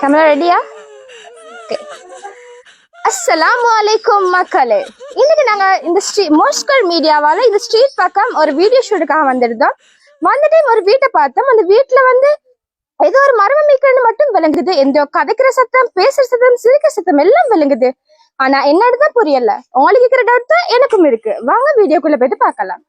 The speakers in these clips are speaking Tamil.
கேமரா ரெடியா அஸ்ஸலாமு வலைக்கும் மக்களே இன்னைக்கு நாங்க இந்த ஸ்ட்ரீட் மோஸ்கர் மீடியாவால இந்த ஸ்ட்ரீட் பக்கம் ஒரு வீடியோ ஷூட்டுக்காக வந்திருந்தோம். வந்த டைம் ஒரு வீட்டை பார்த்தோம். அந்த வீட்டுல வந்து ஏதோ ஒரு மர்மம் இருக்குன்னு மட்டும் விளங்குது. எந்த கதைக்கிற சத்தம் பேசுற சத்தம் சிரிக்கிற சத்தம் எல்லாம் விளங்குது. ஆனா என்னதுதான் புரியல. உங்களுக்கு இருக்கிற டவுட் தான் எனக்கும் இருக்கு. வாங்க வீடியோக்குள்ள போயிட்டு பார்க்கலாம்.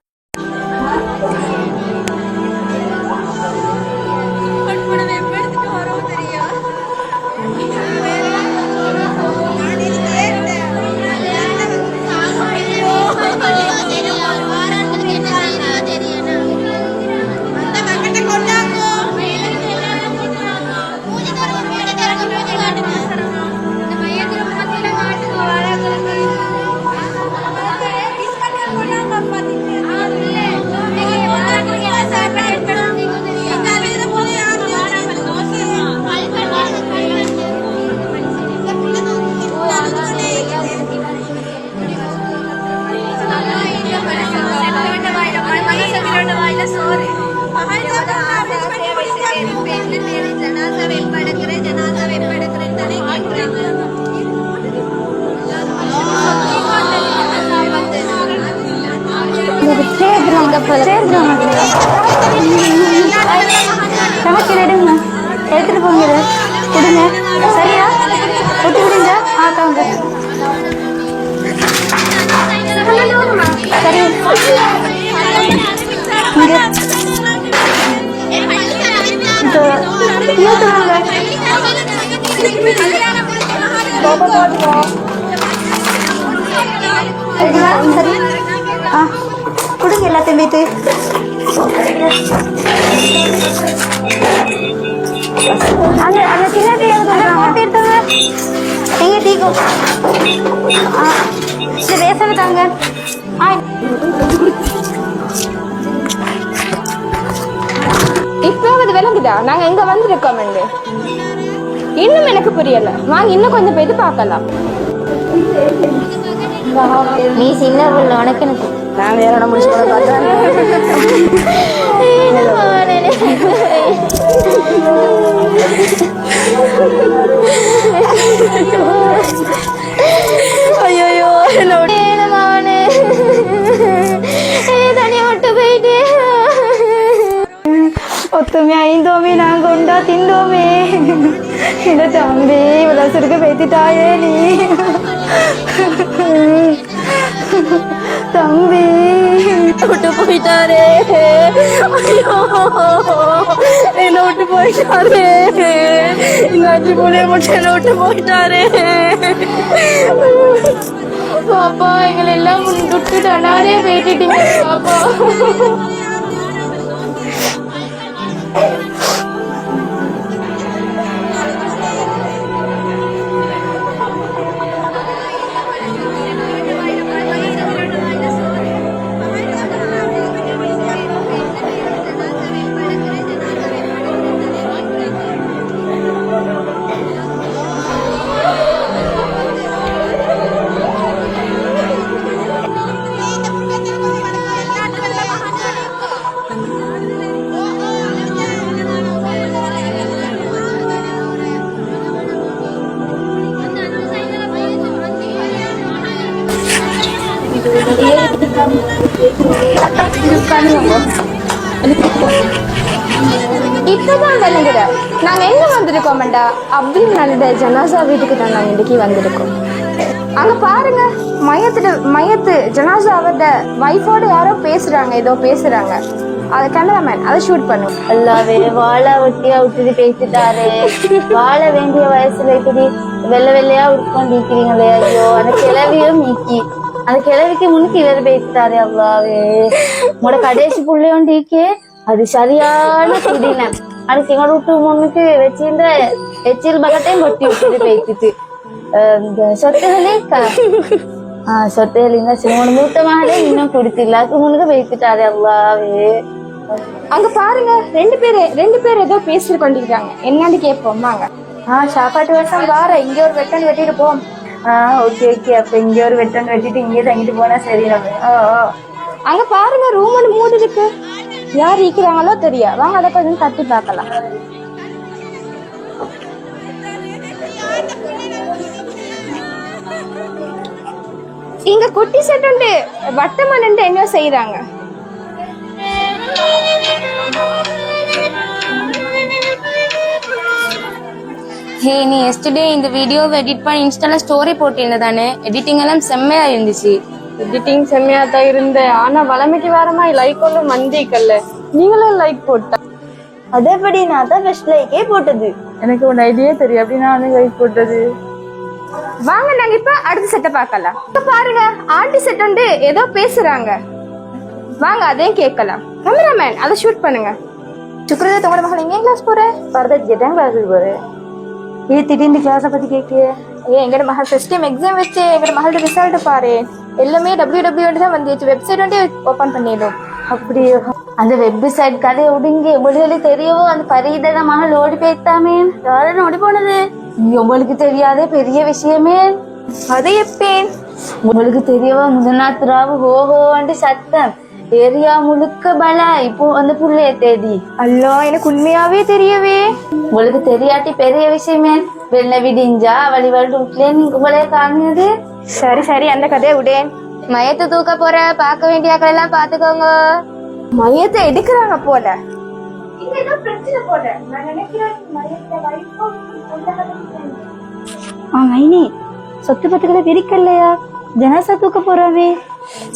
Juan Inés. எடுத்துட்டு போங்க இதை. கொடுங்க. சரியா? ஒட்டி விடுங்க. ஆ தாங்க. சரி. இங்க. சரி. ஆ கொடுங்க எல்லாத்தையும் வைத்து அந்த சின்ன டீ டீ இது ரேசன் தாங்க ஆ. இப்போவது விளங்குதா? நாங்க எங்க வந்திருக்கோம் இன்னும் எனக்கு புரியல. வாங்க இன்னும் கொஞ்சம் போயிட்டு பார்க்கலாம். நீ சின்ன பிள்ளை உனக்கு எனக்கு நான் வேற முடிச்சு ஐயோ என்னோட அவனு. தனியா விட்டு போயிட்டு. ஒத்துமை ஐந்தோமே நாங்க உண்டா திண்டோமே. இந்த தம்பி இவ்வளவு பேத்திட்டாயே நீ. தம்பி. விட்டு போயிட்டாரே. ஐயோ. என்ன விட்டு போயிட்டாரு. இந்த அஞ்சு மூலையை மட்டும் என்ன விட்டு போயிட்டாரு. பாப்பா எங்களை எல்லாம் விட்டுட்டு அனாரே போயிட்டுட்டீங்க பாப்பா. இப்பதான் விளங்குற நாங்க எங்க வந்திருக்கோம்டா அப்துல் நல்ல ஜனாசா வீட்டுக்கு தான் நாங்க இன்னைக்கு வந்திருக்கோம். அங்க பாருங்க மையத்துல மையத்து ஜனாசா அவரோட வைஃபோட யாரோ பேசுறாங்க ஏதோ பேசுறாங்க. அது கேமராமேன் அதை ஷூட் பண்ணு. எல்லாவே வாழ ஒட்டியா விட்டுட்டு பேசிட்டாரு. வாழ வேண்டிய வயசுல இப்படி வெள்ளை வெள்ளையா உட்காந்துக்கிறீங்களே ஐயோ அந்த கிளவியும் நீக்கி. அந்த கிளவிக்கு முன்னுக்கு இவர் பேசிட்டாரு அல்லாவே. உங்களோட கடைசி புள்ளையும் டீக்கே அது சரியான குடின அதுக்கு எங்களோட விட்டு முன்னுக்கு வச்சிருந்த எச்சில் பக்கத்தையும் கொட்டி விட்டுட்டு இந்த சொத்துகளே ஆஹ் சொத்துகள் இந்த சிவனோட மூத்த மகளே இன்னும் குடிச்சிடல அதுக்கு முன்னுக்கு பேசிட்டாரு அல்லாவே. அங்க பாருங்க ரெண்டு பேரு ரெண்டு பேர் ஏதோ பேசிட்டு கொண்டிருக்காங்க என்னன்னு கேட்போம் வாங்க. ஆ சாப்பாட்டு வருஷம் வார இங்க ஒரு வெட்டன் வெட்டிட்டு போம் ஆ ஓகே ஓகே அப்ப இங்க ஒரு வெட்டன் வெட்டிட்டு இங்கே தங்கிட்டு போனா சரி நம்ம. ஓ ஓ அங்க பாருங்க ரூம் ஒன்று மூடி இருக்கு யார் இருக்கிறாங்களோ தெரியா. வாங்க அதை கொஞ்சம் தட்டி பார்க்கலாம். இங்க குட்டி செட் உண்டு. வட்டமன் என்ன செய்யறாங்க ஹே நீ எஸ்டர்டே இந்த வீடியோவை எடிட் பண்ணி இன்ஸ்டால ஸ்டோரி போட்டிருந்த தானே? எடிட்டிங் எல்லாம் செம்மையா இருந்துச்சு. எடிட்டிங் செம்மையா தான் இருந்தேன். ஆனா வளமைக்கு வேறமா லைக் ஒன்றும் மந்திக்கல்ல. நீங்களும் லைக் போட்ட. அதேபடி நான் தான் ஃபர்ஸ்ட் லைக்கே போட்டது. எனக்கு ஒரு ஐடியா தெரியும். அப்படி நானும் லைக் போட்டது? வாங்க நாங்க இப்ப அடுத்த செட்டை பார்க்கலாம். இப்ப பாருங்க ஆண்டி செட் உண்டு ஏதோ பேசுறாங்க. வாங்க அதையும் கேட்கலாம். கேமராமேன் அதை ஷூட் பண்ணுங்க. சுக்ரதா உங்களோட மகள் எங்க கிளாஸ் போற? பரதட் எட்டாம் கிளாஸுக்கு போறேன். இது திடீர்னு கிளாஸை பத்தி கேட்கிய ஏ எங்கட மகள் ஃபர்ஸ்ட் டைம் எக்ஸாம் வச்சு எங்கட மகளோட ரிசல்ட் பாரு எல்லாமே டபிள்யூ டபிள்யூ தான் வந்துச்சு வெப்சைட் வந்து ஓபன் பண்ணிடும் அப்படியோ அந்த வெப்சைட் கதை ஒடுங்கி உங்களுக்கு தெரியவோ அந்த பரீதன மகள் ஓடி போய்த்தாமே யாரும் ஓடி போனது உங்களுக்கு தெரியாதே பெரிய விஷயமே அதை எப்பேன் உங்களுக்கு தெரியவோ முதநாத் ராவு ஹோ ஹோன்ட்டு சத்தம் ஏரியா முழுக்க பலா. இப்போ அந்த புள்ளைய தேடி. அல்லோ எனக்கு உண்மையாவே தெரியவே. உங்களுக்கு தெரியாட்டி பெரிய விஷயமே. வெள்ள விடிஞ்சா வீட்லயே நீங்க உங்களைய காணியது சரி சரி அந்த கதையை விடு. மயத்தை தூக்க போற பார்க்க வேண்டிய எல்லாம் பாத்துக்கோங்க மையத்தை எடுக்கிறாங்க போல. சொத்து பத்துக்களை பிரிக்கலையா? ஜனாசா தூக்க போறாவே.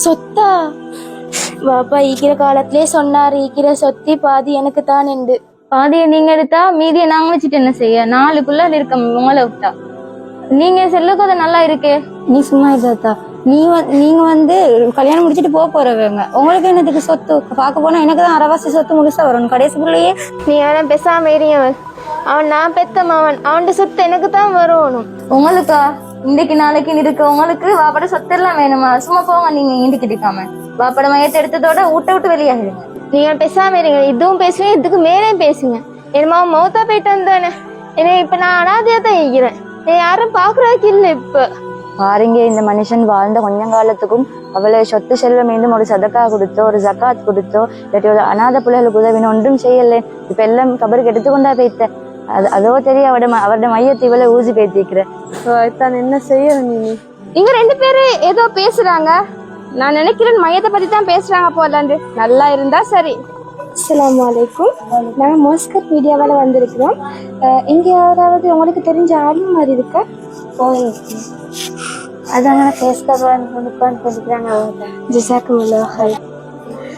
சொத்தா? பாப்பா ஈக்கிற காலத்திலே சொன்னாரு ஈக்கிற சொத்தி பாதி எனக்கு தான் என்று. பாதியை நீங்க எடுத்தா மீதியை நாங்க வச்சுட்டு என்ன செய்ய? நாளுக்குள்ள இருக்க உங்களை விட்டா. நீங்க செல்ல கதை நல்லா இருக்கே. நீ சும்மா இதாத்தா நீ நீங்க வந்து கல்யாணம் முடிச்சிட்டு போக போறவங்க. உங்களுக்கு என்னதுக்கு சொத்து? பார்க்க போனா எனக்கு தான் அரைவாசி சொத்து முழுசா வரும். கடைசி பிள்ளையே. நீ அவனை பேசாம எரியவன் அவன் நான் பெத்த மாவன் அவன் சொத்து எனக்கு தான் வரணும் உங்களுக்கா? இன்னைக்கு நாளைக்கு இருக்க உங்களுக்கு வாப்பட சொத்து எல்லாம் வேணுமா? சும்மா போங்க நீங்க இண்டிக்கிட்டு இருக்காம. வாப்பட மையத்தை எடுத்ததோட ஊட்ட விட்டு வெளியாகிடுங்க நீங்க பேசாம இருங்க. இதுவும் பேசுவேன் இதுக்கு மேலே பேசுங்க. என் மாவன் மௌத்தா போயிட்டு வந்தானே. என்ன இப்ப நான் அனாதையா தான் இருக்கிறேன் என்னை யாரும் பாக்குறதுக்கு இல்ல இப்ப. பாருங்க இந்த மனுஷன் வாழ்ந்த கொஞ்ச காலத்துக்கும் அவ்வளவு சொத்து செல்வம் மீண்டும் ஒரு சதக்கா கொடுத்தோ ஒரு ஜக்காத் கொடுத்தோ இல்லாட்டி ஒரு அநாத பிள்ளைகளுக்கு உதவின ஒன்றும் செய்யல. இப்ப எல்லாம் கபருக்கு எடுத்துக்கொண்டா போய்த்த அது அதோ தெரியும் அவட அவரோட மையத்தை இவ்வளவு ஊசி பேத்திக்கிற. தான் என்ன செய்ய நீ? இங்க ரெண்டு பேரு ஏதோ பேசுறாங்க. நான் நினைக்கிறேன் மையத்தை பத்தி தான் பேசுறாங்க போலாண்டு. நல்லா இருந்தா சரி. அஸ்ஸலாமு அலைக்கும். நாங்கள் மோஸ்கர் மீடியாவால் வந்திருக்கிறோம். இங்க யாராவது உங்களுக்கு தெரிஞ்ச ஆளும் மாதிரி இருக்கா? அதாங்க பேசுகிறாங்க சொல்லிக்கிறாங்க ஜிசாக்குமுல்லா ஹைர்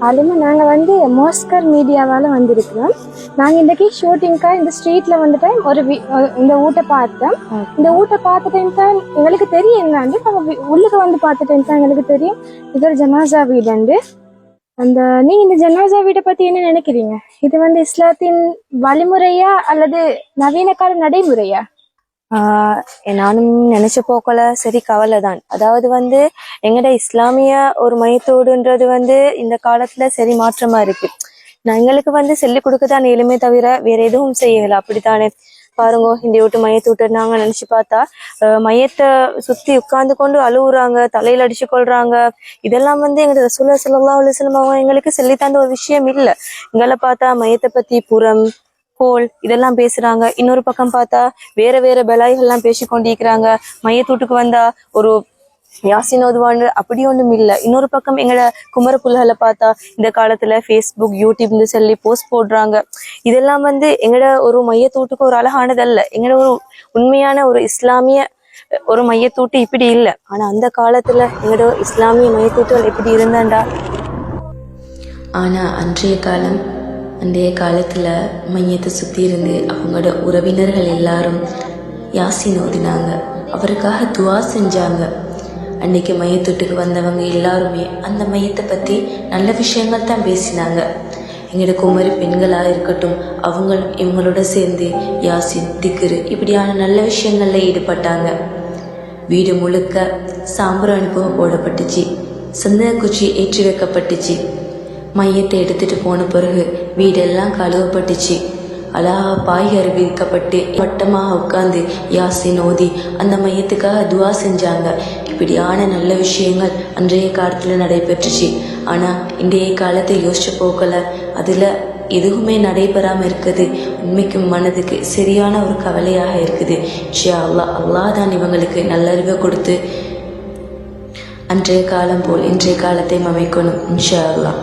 ஆலிமா நாங்க வந்து மோஸ்கர் மீடியாவால வந்திருக்கிறோம். நாங்க இன்றைக்கு ஷூட்டிங்க்கா இந்த ஸ்ட்ரீட்ல வந்துட்டு ஒரு இந்த ஊட்ட பார்த்தோம். இந்த ஊட்ட பார்த்த டைம் தான் எங்களுக்கு தெரியும் என்னாண்டு நாங்க வி- உள்ளுக்கு வந்து பார்த்த டைம் தான் எங்களுக்கு தெரியும். இது ஒரு ஜனாசா வீடுண்டு அந்த நீங்க இந்த ஜனாசா வீடை பத்தி என்ன நினைக்கிறீங்க? இது வந்து இஸ்லாத்தின் வழிமுறையா அல்லது நவீன கால நடைமுறையா? நானும் நினைச்ச போக்கல சரி கவலை தான் அதாவது வந்து எங்கட இஸ்லாமிய ஒரு மையத்தோடுன்றது வந்து இந்த காலத்துல சரி மாற்றமா இருக்கு. நான் எங்களுக்கு வந்து சொல்லிக் கொடுக்கத்தான் இயலுமே தவிர வேற எதுவும் செய்யல. அப்படித்தானே? பாருங்க இந்த வீட்டு மையத்தை விட்டு நாங்க நினைச்சு பார்த்தா மையத்தை சுத்தி உட்கார்ந்து கொண்டு அழுவுறாங்க தலையில அடிச்சு கொள்றாங்க இதெல்லாம் வந்து எங்க ரசூல்லா சொல்லா அலைஹி அவங்க எங்களுக்கு சொல்லி தந்த ஒரு விஷயம் இல்லை. எங்களை பார்த்தா மையத்தை பத்தி புறம் கோல் இதெல்லாம் பேசுறாங்க. இன்னொரு பக்கம் பார்த்தா வேற வேற பலாய்கள்லாம் பேசி கொண்டிருக்கிறாங்க. மையத்தூட்டுக்கு வந்தா ஒரு யாசின் ஓதுவான்னு அப்படி ஒன்றும் இல்லை. இன்னொரு பக்கம் எங்களோட குமர புல்களை பார்த்தா இந்த காலத்தில் ஃபேஸ்புக் யூடியூப்னு சொல்லி போஸ்ட் போடுறாங்க. இதெல்லாம் வந்து எங்களோட ஒரு மையத்தூட்டுக்கு ஒரு அழகானதல்ல. எங்களோட ஒரு உண்மையான ஒரு இஸ்லாமிய ஒரு மையத்தூட்டு இப்படி இல்லை. ஆனால் அந்த காலத்தில் எங்களோட இஸ்லாமிய மையத்தூட்டுகள் எப்படி இருந்தாண்டா? ஆனால் அன்றைய காலம் அன்றைய காலத்தில் மையத்தை சுற்றி இருந்து அவங்களோட உறவினர்கள் எல்லாரும் யாசின் ஓதினாங்க. அவருக்காக துவா செஞ்சாங்க. அன்னைக்கு மையத்தொட்டுக்கு வந்தவங்க எல்லாருமே அந்த மையத்தை பற்றி நல்ல விஷயங்கள் தான் பேசினாங்க. எங்களோட குமரி பெண்களாக இருக்கட்டும் அவங்க இவங்களோட சேர்ந்து யாசின் திக்கரு இப்படியான நல்ல விஷயங்களில் ஈடுபட்டாங்க. வீடு முழுக்க சாம்பர் அனுபவம் போடப்பட்டுச்சு. சந்தன குச்சி ஏற்றி வைக்கப்பட்டுச்சு. மையத்தை எடுத்துட்டு போன பிறகு வீடெல்லாம் கழுவப்பட்டுச்சு. அழகா பாய்கறி விரிக்கப்பட்டு வட்டமாக உட்காந்து யாசின் ஓதி அந்த மையத்துக்காக துவா செஞ்சாங்க. இப்படியான நல்ல விஷயங்கள் அன்றைய காலத்தில் நடைபெற்றுச்சு. ஆனால் இன்றைய காலத்தை யோசிச்சு போக்கல. அதில் எதுவுமே நடைபெறாமல் இருக்குது. உண்மைக்கும் மனதுக்கு சரியான ஒரு கவலையாக இருக்குது. ஷியா அல்லா அல்லாஹ் தான் இவங்களுக்கு நல்லறிவை கொடுத்து அன்றைய காலம் போல் இன்றைய காலத்தை அமைக்கணும். இன்ஷா அல்லாஹ்.